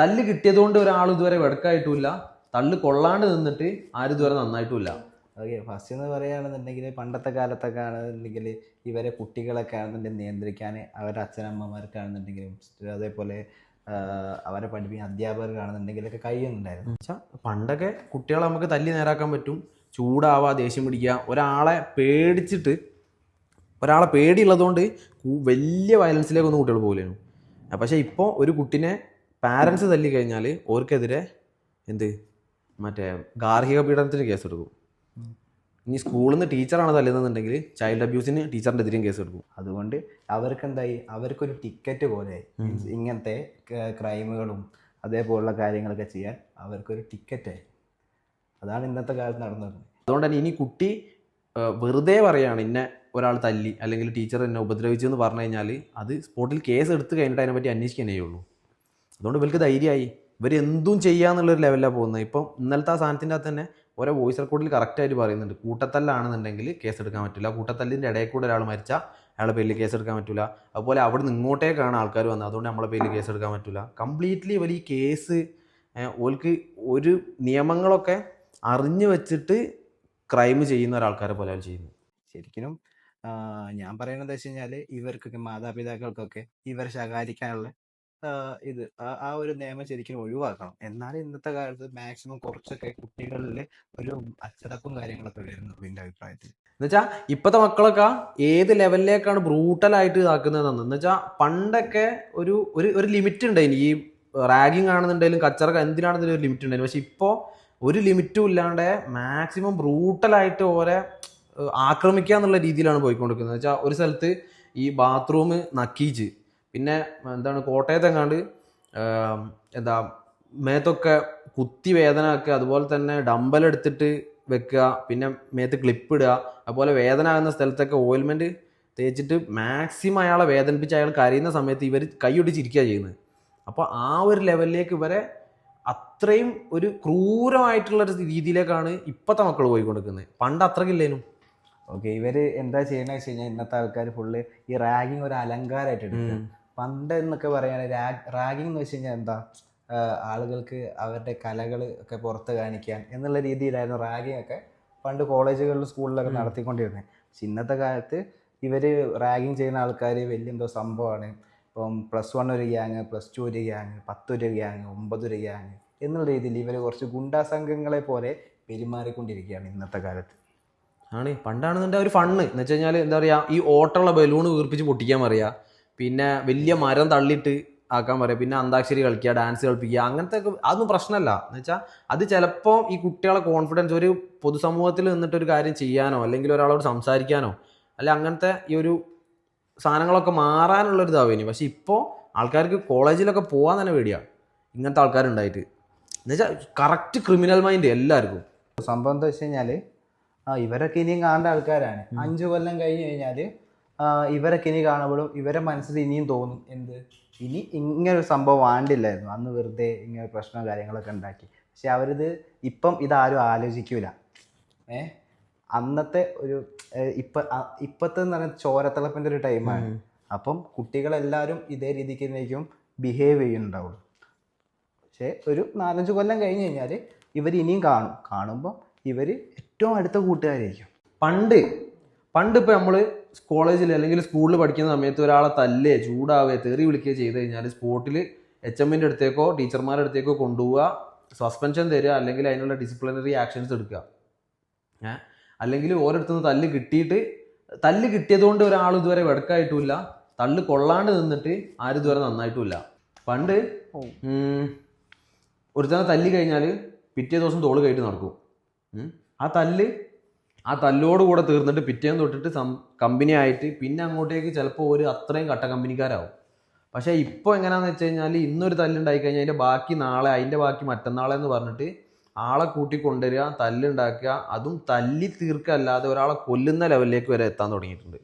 തല്ല് കിട്ടിയതുകൊണ്ട് ഒരാൾ ഇതുവരെ വെടക്കായിട്ടുമില്ല. തള്ളു കൊള്ളാണ്ട് നിന്നിട്ട് ആരും ഇതുവരെ നന്നായിട്ടുമില്ല. ഓക്കെ ഫസ്റ്റ് എന്ന് പറയുകയാണെന്നുണ്ടെങ്കിൽ പണ്ടത്തെ കാലത്തൊക്കെ ആണെന്നുണ്ടെങ്കിൽ ഇവരെ കുട്ടികളൊക്കെ ആണെന്നുണ്ടെങ്കിൽ നിയന്ത്രിക്കാൻ അവരുടെ അച്ഛനമ്മമാർക്കാണെന്നുണ്ടെങ്കിലും അതേപോലെ അവരെ പഠിപ്പിക്കുന്ന അധ്യാപകർക്കാണെന്നുണ്ടെങ്കിലൊക്കെ കഴിയുന്നുണ്ടായിരുന്നു. വെച്ചാൽ പണ്ടൊക്കെ കുട്ടികളെ നമുക്ക് തല്ലി നേരാക്കാൻ പറ്റും. ചൂടാവാ ദേഷ്യം പിടിക്കുക. ഒരാളെ പേടിച്ചിട്ട് ഒരാളെ പേടിയുള്ളതുകൊണ്ട് വലിയ വയലൻസിലേക്കൊന്നും കുട്ടികൾ പോകില്ലായിരുന്നു പക്ഷേ ഇപ്പോൾ ഒരു കുട്ടിനെ പാരൻസ് തല്ലി കഴിഞ്ഞാൽ ഓർക്കെതിരെ എന്ത്? മറ്റേ ഗാർഹിക പീഡനത്തിന് കേസെടുക്കും. ഇനി സ്കൂളിൽ നിന്ന് ടീച്ചറാണ് തല്ലുന്നുണ്ടെങ്കിൽ ചൈൽഡ് അബ്യൂസിന് ടീച്ചറിന്റെ എതിരെയും കേസ് എടുക്കും അതുകൊണ്ട് അവർക്ക് എന്തായി അവർക്കൊരു ടിക്കറ്റ് പോലെ ഇങ്ങനത്തെ ക്രൈമുകളും അതേപോലുള്ള കാര്യങ്ങളൊക്കെ ചെയ്യാൻ അവർക്കൊരു ടിക്കറ്റായി അതാണ് ഇന്നത്തെ കാലത്ത് നടന്നത്. അതുകൊണ്ട് തന്നെ ഇനി കുട്ടി വെറുതെ പറയുകയാണ് ഇന്നെ ഒരാൾ തല്ലി അല്ലെങ്കിൽ ടീച്ചർ എന്നെ ഉപദ്രവിച്ചു എന്ന് പറഞ്ഞു കഴിഞ്ഞാൽ അത് സ്പോട്ടിൽ കേസ് എടുത്ത് കഴിഞ്ഞിട്ട് അതിനെപ്പറ്റി അന്വേഷിക്കാനേ ഉള്ളൂ. അതുകൊണ്ട് ഇവർക്ക് ധൈര്യമായി. ഇവർ എന്തും ചെയ്യാന്നുള്ളൊരു ലെവലിലാണ് പോകുന്നത്. ഇപ്പം ഇന്നലത്തെ ആ സാധനത്തിന്റെ അകത്ത് തന്നെ ഓരോ വോയിസ് റെക്കോർഡിൽ കറക്റ്റായിട്ട് പറയുന്നുണ്ട്. കൂട്ടത്തല്ലാണെന്നുണ്ടെങ്കിൽ കേസ് എടുക്കാൻ പറ്റില്ല. കൂട്ടത്തല്ലിന്റെ ഇടയിൽ കൂടെ ഒരാൾ മരിച്ചാൽ അയാളുടെ പേരിൽ കേസ് എടുക്കാൻ പറ്റില്ല അതുപോലെ അവിടെ നിന്ന് ഇങ്ങോട്ടേക്കാണ് ആൾക്കാർ വന്നത്. അതുകൊണ്ട് നമ്മളെ പേരിൽ കേസ് എടുക്കാൻ പറ്റില്ല കംപ്ലീറ്റ്ലി ഇവർ ഈ കേസ് ഓൽക്ക് ഒരു നിയമങ്ങളൊക്കെ അറിഞ്ഞു വെച്ചിട്ട് ക്രൈം ചെയ്യുന്ന ഒരാൾക്കാരെ പോലെ ചെയ്യുന്നു. ശരിക്കും ഞാൻ പറയുന്നത് വെച്ച് കഴിഞ്ഞാൽ ഇവർക്കൊക്കെ മാതാപിതാക്കൾക്കൊക്കെ ഇവരെ ശകാരിക്കാനുള്ള ഇത് ആ- ഒരു നിയമം ശരിക്കും ഒഴിവാക്കണം. എന്നാലും ഇന്നത്തെ കാലത്ത് മാക്സിമം കുറച്ചൊക്കെ കുട്ടികളിൽ ഒരു അച്ചടക്കവും കാര്യങ്ങളൊക്കെ വരുന്നു എന്റെ അഭിപ്രായത്തിൽ. എന്നുവെച്ചാൽ ഇപ്പോഴത്തെ മക്കളൊക്കെ ഏത് ലെവലിലേക്കാണ് ബ്രൂട്ടലായിട്ട് ഇതാക്കുന്നതെന്ന് എന്നുവെച്ചാൽ പണ്ടൊക്കെ ഒരു ഒരു ഒരു ലിമിറ്റ് ഉണ്ടായിന് ഈ റാഗിങ് ആണെന്നുണ്ടെങ്കിലും കച്ചറക്ക എന്തിനാണെന്നുണ്ടെങ്കിലും ഒരു ലിമിറ്റ് ഉണ്ടായിരുന്നു പക്ഷെ ഇപ്പോൾ ഒരു ലിമിറ്റും ഇല്ലാണ്ട് മാക്സിമം ബ്രൂട്ടലായിട്ട് ഓരെ ആക്രമിക്കുക എന്നുള്ള രീതിയിലാണ് പോയിക്കൊണ്ടിരിക്കുന്നത്. വെച്ചാൽ ഒരു സ്ഥലത്ത് ഈ ബാത്റൂം നക്കീച്ച് പിന്നെ എന്താണ് കോട്ടയത്തെങ്ങാണ്ട് എന്താ മേത്തൊക്കെ കുത്തി വേദന ആക്കുക അതുപോലെ തന്നെ ഡമ്പൽ എടുത്തിട്ട് വെക്കുക പിന്നെ മേത്ത് ക്ലിപ്പ് ഇടുക അതുപോലെ വേദന ആകുന്ന സ്ഥലത്തൊക്കെ ഓയിൽമെന്റ് തേച്ചിട്ട് മാക്സിമം അയാളെ വേദനിപ്പിച്ച് അയാൾ കരയുന്ന സമയത്ത് ഇവർ കൈയൊടിച്ചിരിക്കുക ചെയ്യുന്നത്. അപ്പോൾ ആ ഒരു ലെവലിലേക്ക് ഇവരെ അത്രയും ഒരു ക്രൂരമായിട്ടുള്ള ഒരു രീതിയിലേക്കാണ് ഇപ്പോഴത്തെ മക്കൾ കൊടുക്കുന്നത് പണ്ട് അത്രക്കില്ലേനും. ഓക്കെ ഇവർ എന്താ ചെയ്യണമെന്ന് വെച്ച് കഴിഞ്ഞാൽ ഇന്നത്തെ ആൾക്കാർ ഫുള്ള് ഈ റാഗിങ് ഒരു അലങ്കാരമായിട്ട് എടുക്കുക. പണ്ട് എന്നൊക്കെ പറയുകയാണെങ്കിൽ റാഗിങ് എന്ന് വെച്ച് കഴിഞ്ഞാൽ എന്താ? ആളുകൾക്ക് അവരുടെ കലകൾ ഒക്കെ പുറത്ത് കാണിക്കാൻ എന്നുള്ള രീതിയിലായിരുന്നു റാഗിങ് ഒക്കെ പണ്ട് കോളേജുകളിലും സ്കൂളിലൊക്കെ നടത്തിക്കൊണ്ടിരുന്നത്. പക്ഷെ ഇന്നത്തെ കാലത്ത് ഇവർ റാഗിങ് ചെയ്യുന്ന ആൾക്കാർ വലിയ എന്തോ സംഭവമാണ്. ഇപ്പം പ്ലസ് വൺ ഒരു ഗ്യാങ് പ്ലസ് ടു ഒരു ഗ്യാങ് പത്തൊരു ഗ്യാങ് ഒമ്പതൊരു ഗ്യാങ് എന്നുള്ള രീതിയിൽ ഇവർ കുറച്ച് ഗുണ്ടാ സംഘങ്ങളെ പോലെ പെരുമാറിക്കൊണ്ടിരിക്കുകയാണ് ഇന്നത്തെ കാലത്ത്. ആണ്. പണ്ടാണെന്നുണ്ടെങ്കിൽ ഒരു ഫണ്ണ് എന്ന് വെച്ച് കഴിഞ്ഞാൽ എന്താ പറയുക ഈ ഓട്ടമുള്ള ബലൂൺ വീർപ്പിച്ച് പൊട്ടിക്കാൻ പറയുക പിന്നെ വലിയ മരം തള്ളിയിട്ട് ആക്കാൻ പറയുക പിന്നെ അന്താക്ഷരി കളിക്കുക ഡാൻസ് കളിപ്പിക്കുക അങ്ങനത്തെ ഒക്കെ അതൊന്നും പ്രശ്നമല്ല. എന്ന് വെച്ചാൽ അത് ചിലപ്പോൾ ഈ കുട്ടികളെ കോൺഫിഡൻസ് ഒരു പൊതുസമൂഹത്തിൽ നിന്നിട്ട് ഒരു കാര്യം ചെയ്യാനോ അല്ലെങ്കിൽ ഒരാളോട് സംസാരിക്കാനോ അല്ല അങ്ങനത്തെ ഈ ഒരു സാധനങ്ങളൊക്കെ മാറാനുള്ളൊരു ഇതാവേനി പക്ഷെ ഇപ്പോൾ ആൾക്കാർക്ക് കോളേജിലൊക്കെ പോകാൻ തന്നെ പേടിയാണ് ഇങ്ങനത്തെ ആൾക്കാരുണ്ടായിട്ട്. എന്നുവെച്ചാൽ കറക്റ്റ് ക്രിമിനൽ മൈൻഡ് എല്ലാവർക്കും. സംഭവം എന്താ വെച്ച് കഴിഞ്ഞാൽ ആ ഇവരൊക്കെ ഇനിയും കാണേണ്ട ആൾക്കാരാണ്. അഞ്ചു കൊല്ലം കഴിഞ്ഞ് കഴിഞ്ഞാൽ ആ, ഇവരൊക്കെ ഇനി കാണുമ്പോഴും ഇവരെ മനസ്സിൽ ഇനിയും തോന്നും എന്ത്? ഇനി ഇങ്ങനെ ഒരു സംഭവം വേണ്ടില്ലായിരുന്നു അന്ന് വെറുതെ ഇങ്ങനെ പ്രശ്നവും കാര്യങ്ങളൊക്കെ ഉണ്ടാക്കി. പക്ഷെ അവരിത് ഇപ്പം ഇതാരും ആലോചിക്കൂല. ഏ? അന്നത്തെ ഒരു ഇപ്പ ഇപ്പത്തെ എന്ന് പറയുന്നത് ചോരത്തിളപ്പിന്റെ ഒരു ടൈമാണ് അപ്പം കുട്ടികളെല്ലാവരും ഇതേ രീതിക്ക് തന്നെയായിരിക്കും ബിഹേവ് ചെയ്യുന്നുണ്ടാവുള്ളൂ. പക്ഷേ ഒരു നാലഞ്ച് കൊല്ലം കഴിഞ്ഞ് കഴിഞ്ഞാൽ ഇവർ ഇനിയും കാണും. കാണുമ്പോൾ ഇവർ ഏറ്റവും അടുത്ത കൂട്ടുകാരായിരിക്കും. പണ്ട് പണ്ട് ഇപ്പൊ നമ്മൾ കോളേജിൽ അല്ലെങ്കിൽ സ്കൂളിൽ പഠിക്കുന്ന സമയത്ത് ഒരാളെ തല്ലേ ചൂടാവുക തെറി വിളിക്കുകയോ ചെയ്ത് കഴിഞ്ഞാൽ സ്പോട്ടിൽ എച്ച് എമ്മിന്റെ അടുത്തേക്കോ ടീച്ചർമാരുടെ അടുത്തേക്കോ കൊണ്ടുപോവുക സസ്പെൻഷൻ തരിക അല്ലെങ്കിൽ അതിനുള്ള ഡിസിപ്ലിനറി ആക്ഷൻസ് എടുക്കുക. ഏ? അല്ലെങ്കിൽ ഓരോരുത്തുനിന്ന് തല്ല് കിട്ടിയിട്ട് തല്ല് കിട്ടിയതുകൊണ്ട് ഒരാൾ ഇതുവരെ വെടക്കായിട്ടുമില്ല. തല്ല് കൊള്ളാണ്ട് നിന്നിട്ട് ആരും ഇതുവരെ നന്നായിട്ടുമില്ല. പണ്ട് ഒരുത്തനെ തല്ലി കഴിഞ്ഞാൽ പിറ്റേ ദിവസം തോൾ കയറ്റി നടക്കും. ആ തല്ല് ആ തല്ലോട് കൂടെ തീർന്നിട്ട് പിറ്റേന്ന് തൊട്ടിട്ട് സം കമ്പനി ആയിട്ട് പിന്നെ അങ്ങോട്ടേക്ക് ചിലപ്പോൾ ഒരു അത്രയും കട്ട കമ്പനിക്കാരാവും. പക്ഷേ ഇപ്പോൾ എങ്ങനെയാണെന്ന് വെച്ച് കഴിഞ്ഞാൽ ഇന്നൊരു തല്ലുണ്ടായി കഴിഞ്ഞാൽ അതിന്റെ ബാക്കി നാളെ അതിന്റെ ബാക്കി മറ്റന്നാളെ എന്ന് പറഞ്ഞിട്ട് ആളെ കൂട്ടി കൊണ്ടുവരിക തല്ലുണ്ടാക്കുക അതും തല്ലി തീർക്കുക അല്ലാതെ ഒരാളെ കൊല്ലുന്ന ലെവലിലേക്ക് വരെ എത്താൻ തുടങ്ങിയിട്ടുണ്ട്.